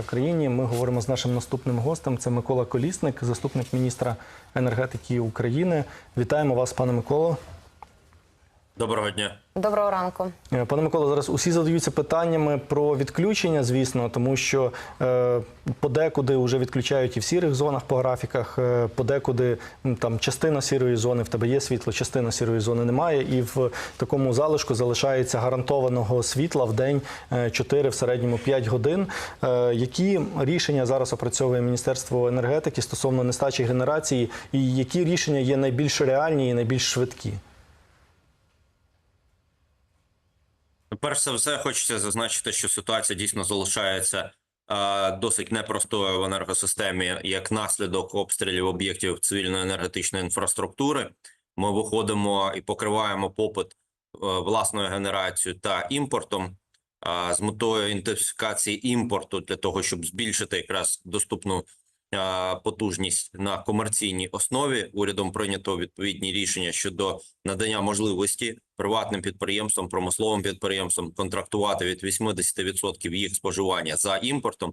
в країні. Ми говоримо з нашим наступним гостем. Це Микола Колісник, заступник міністра енергетики України. Вітаємо вас, пане Миколо. Доброго дня. Доброго ранку. Е, Пане Миколо, зараз усі задаються питаннями про відключення, звісно, тому що е, подекуди вже відключають і в сірих зонах по графіках, е, подекуди там частина сірої зони в тебе є світло, частина сірої зони немає. І в такому залишку залишається гарантованого світла в день е, 4, в середньому 5 годин. Е, які рішення зараз опрацьовує Міністерство енергетики стосовно нестачі генерації, і які рішення є найбільш реальні і найбільш швидкі? Перш за все, хочеться зазначити, що ситуація дійсно залишається е, досить непростою в енергосистемі як наслідок обстрілів об'єктів цивільної енергетичної інфраструктури. Ми виходимо і покриваємо попит е, власною генерацією та імпортом е, з метою інтенсифікації імпорту для того, щоб збільшити якраз доступну потужність на комерційній основі. Урядом прийнято відповідні рішення щодо надання можливості приватним підприємствам, промисловим підприємствам контрактувати від 80% їх споживання за імпортом.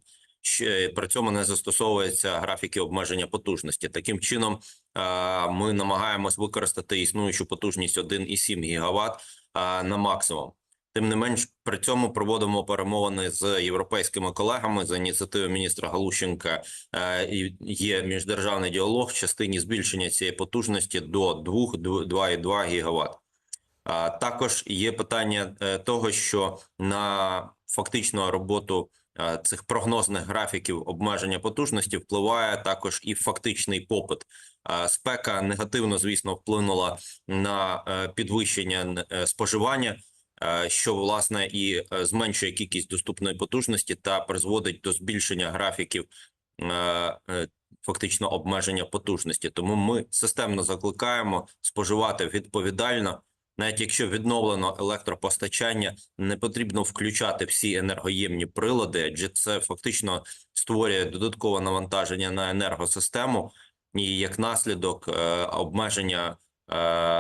При цьому не застосовуються графіки обмеження потужності. Таким чином, е, ми намагаємось використати існуючу потужність 1,7 гігаватт е, на максимум. Тим не менш, при цьому проводимо перемовини з європейськими колегами за ініціативи міністра Галущенка. е, Є міждержавний діалог в частині збільшення цієї потужності до 2,2 гігаватт. Також є питання е, того, що на фактичну роботу е, цих прогнозних графіків обмеження потужності впливає також і фактичний попит. Спека негативно, звісно, вплинула на підвищення споживання, що власне і е, зменшує кількість доступної потужності та призводить до збільшення графіків е, е, фактично обмеження потужності. Тому ми системно закликаємо споживати відповідально. Навіть якщо відновлено електропостачання, не потрібно включати всі енергоємні прилади, адже це фактично створює додаткове навантаження на енергосистему і як наслідок е, обмеження е,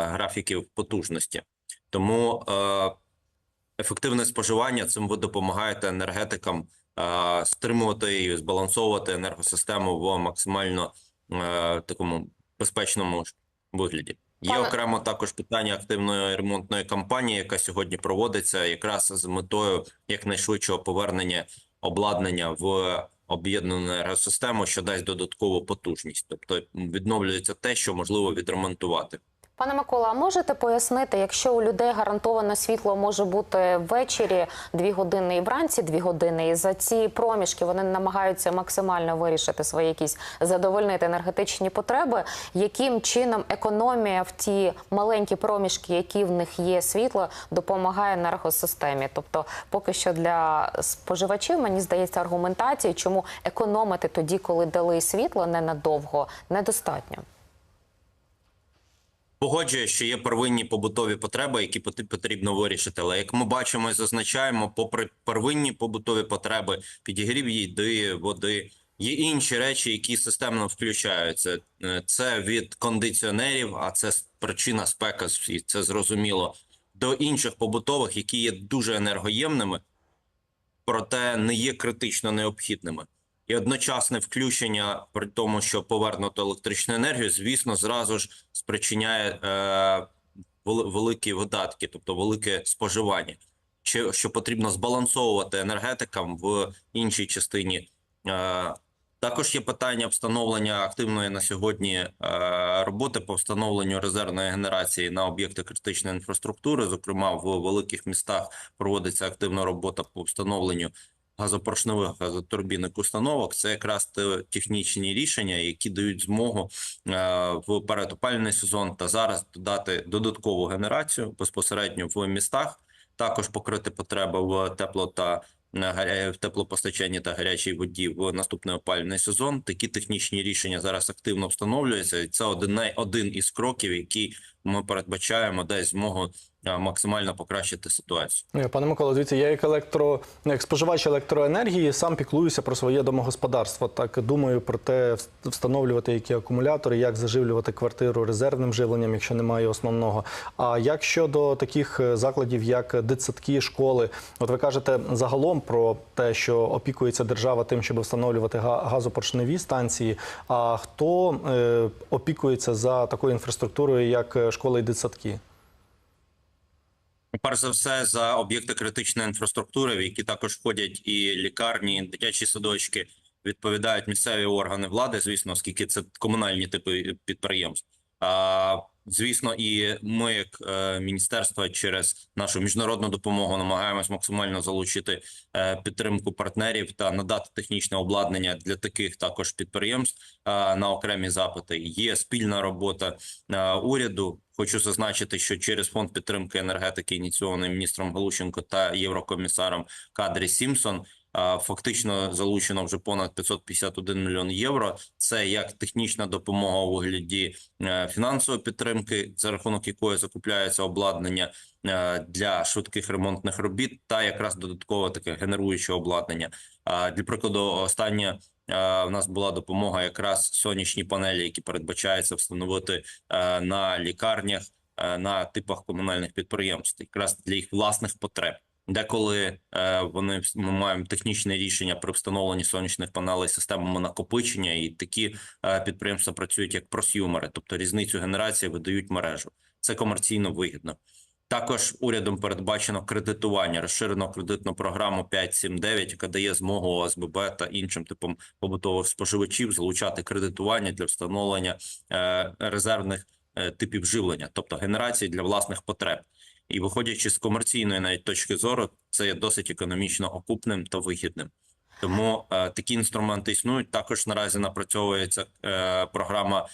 графіків потужності. Тому е, ефективне споживання цим ви допомагаєте енергетикам е, стримувати і збалансовувати енергосистему в максимально е, такому безпечному вигляді. Є окремо також питання активної ремонтної кампанії, яка сьогодні проводиться, якраз з метою якнайшвидшого повернення обладнання в об'єднану енергосистему, що дасть додаткову потужність, тобто відновлюється те, що можливо відремонтувати. Пане Микола, а можете пояснити, якщо у людей гарантовано світло може бути ввечері дві години і вранці дві години, і за ці проміжки вони намагаються максимально вирішити свої якісь задовольнити енергетичні потреби. Яким чином економія в ті маленькі проміжки, які в них є світло, допомагає енергосистемі? Тобто, поки що для споживачів мені здається аргументації, чому економити тоді, коли дали світло ненадовго, недостатньо. Погоджує, що є первинні побутові потреби, які потрібно вирішити. Але як ми бачимо і зазначаємо, попри первинні побутові потреби, підігрів їди, води, є інші речі, які системно включаються. Е, Це від кондиціонерів, а це причина спека, і це зрозуміло, до інших побутових, які є дуже енергоємними, проте не є критично необхідними. І одночасне включення при тому, що повернуто електричну енергію, звісно, зразу ж спричиняє е, великі видатки, тобто велике споживання, чи що потрібно збалансовувати енергетикам в іншій частині. Е, також є питання встановлення активної на сьогодні е, роботи по встановленню резервної генерації на об'єкти критичної інфраструктури. Зокрема, в великих містах проводиться активна робота по встановленню газопоршневих газотурбінних установок. Це якраз технічні рішення, які дають змогу е, в передопальний сезон та зараз додати додаткову генерацію безпосередньо в містах. Також покрити потреби в тепло та гаря- в теплопостачанні та гарячій воді в наступний опалювальний сезон. Такі технічні рішення зараз активно встановлюються. І це один, один із кроків, який ми передбачаємо десь змогу е, максимально покращити ситуацію. Е, Пане Миколо, дивіться, я як електро як споживач електроенергії сам піклуюся про своє домогосподарство. Так думаю про те, встановлювати які акумулятори, як заживлювати квартиру резервним живленням, якщо немає основного. А як щодо таких е, закладів, як дитсадки, школи, от ви кажете загалом про те, що опікується держава тим, щоб встановлювати га- газопоршневі станції. А хто е, опікується за такою інфраструктурою, як школи і дитсадки? Перш за все, за об'єкти критичної інфраструктури, в які також входять і лікарні, і дитячі садочки, відповідають місцеві органи влади, звісно, оскільки це комунальні типи підприємств. Звісно, і ми, як е, міністерство, через нашу міжнародну допомогу намагаємось максимально залучити е, підтримку партнерів та надати технічне обладнання для таких також підприємств е, на окремі запити. Є спільна робота уряду. Хочу зазначити, що через фонд підтримки енергетики, ініційований міністром Галущенко та єврокомісаром Кадрі Сімсон, фактично залучено вже понад 551 мільйон євро. Це як технічна допомога у вигляді е, фінансової підтримки, за рахунок якої закупляється обладнання е, для швидких ремонтних робіт, та якраз додаткове таке генеруюче обладнання. Для прикладу, остання е, в нас була допомога якраз сонячні панелі, які передбачається встановити на лікарнях, на типах комунальних підприємств, якраз для їх власних потреб. Деколи е, вони ми маємо технічне рішення при встановленні сонячних панелей системами накопичення, і такі е, підприємства працюють як просюмери, тобто різницю генерації видають мережу. Це комерційно вигідно. Також урядом передбачено кредитування, розширено кредитну програму 5.7.9, яка дає змогу ОСББ та іншим типам побутових споживачів залучати кредитування для встановлення е, резервних е, типів живлення, тобто генерації для власних потреб. І виходячи з комерційної навіть точки зору, це є досить економічно окупним та вигідним. Тому е, такі інструменти існують. Також наразі напрацьовується е, програма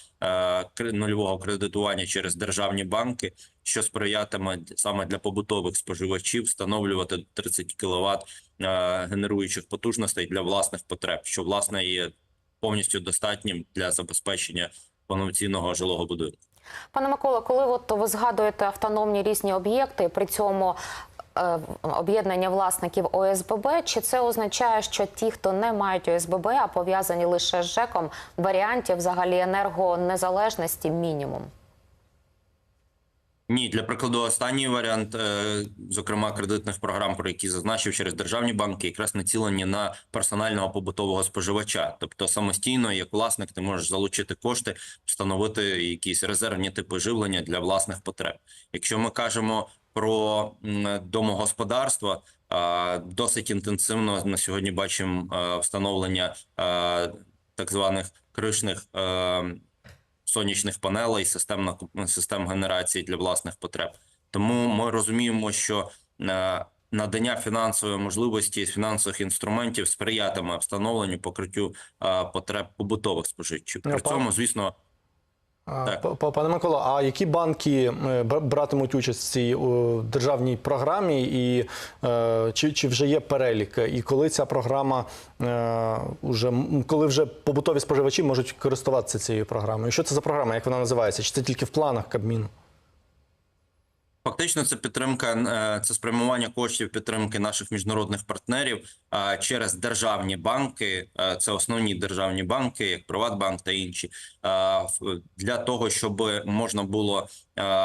е, нульового кредитування через державні банки, що сприятиме саме для побутових споживачів встановлювати 30 кВт е, генеруючих потужностей для власних потреб, що власне є повністю достатнім для забезпечення повноцінного жилого будинку. Пане Микола, коли от ви згадуєте автономні різні об'єкти, при цьому е, об'єднання власників ОСББ, чи це означає, що ті, хто не мають ОСББ, а пов'язані лише з ЖЕКом, варіантів взагалі енергонезалежності мінімум? Ні, для прикладу, останній варіант, е, зокрема кредитних програм, про які зазначив через державні банки, якраз націлені на персонального побутового споживача. Тобто самостійно, як власник, ти можеш залучити кошти, встановити якісь резервні типи живлення для власних потреб. Якщо ми кажемо про м, домогосподарства, досить інтенсивно на сьогодні бачимо е, встановлення е, так званих кришних. Сонячних панелей, систем наку- систем генерації для власних потреб. Тому ми розуміємо, що е, надання фінансової можливості фінансових інструментів сприятиме встановленню покриттю е, потреб побутових споживачів. При цьому, звісно, Так. Пане Миколо, а які банки е, бра- братимуть участь в цій державній програмі, і е, чи, чи вже є перелік? І коли ця програма вже м, коли вже побутові споживачі можуть користуватися цією програмою? Що це за програма? Як вона називається? Чи це тільки в планах Кабміну? Фактично, це підтримка, е, це спрямування коштів підтримки наших міжнародних партнерів через державні банки. Це основні державні банки, як Приватбанк та інші, для того, щоб можна було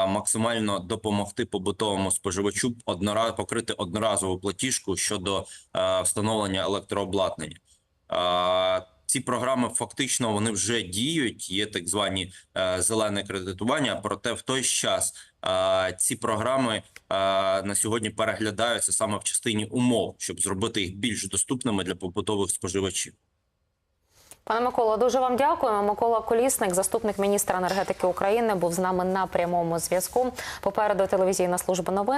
максимально допомогти побутовому споживачу однора покрити одноразову платіжку щодо встановлення електрообладнання. Ці програми фактично вони вже діють. Є так звані е, зелене кредитування. Проте в той час е, ці програми е, на сьогодні переглядаються саме в частині умов, щоб зробити їх більш доступними для побутових споживачів. Пане Миколо, дуже вам дякуємо. Микола Колісник, заступник міністра енергетики України, був з нами на прямому зв'язку. Попереду телевізійна служба новин.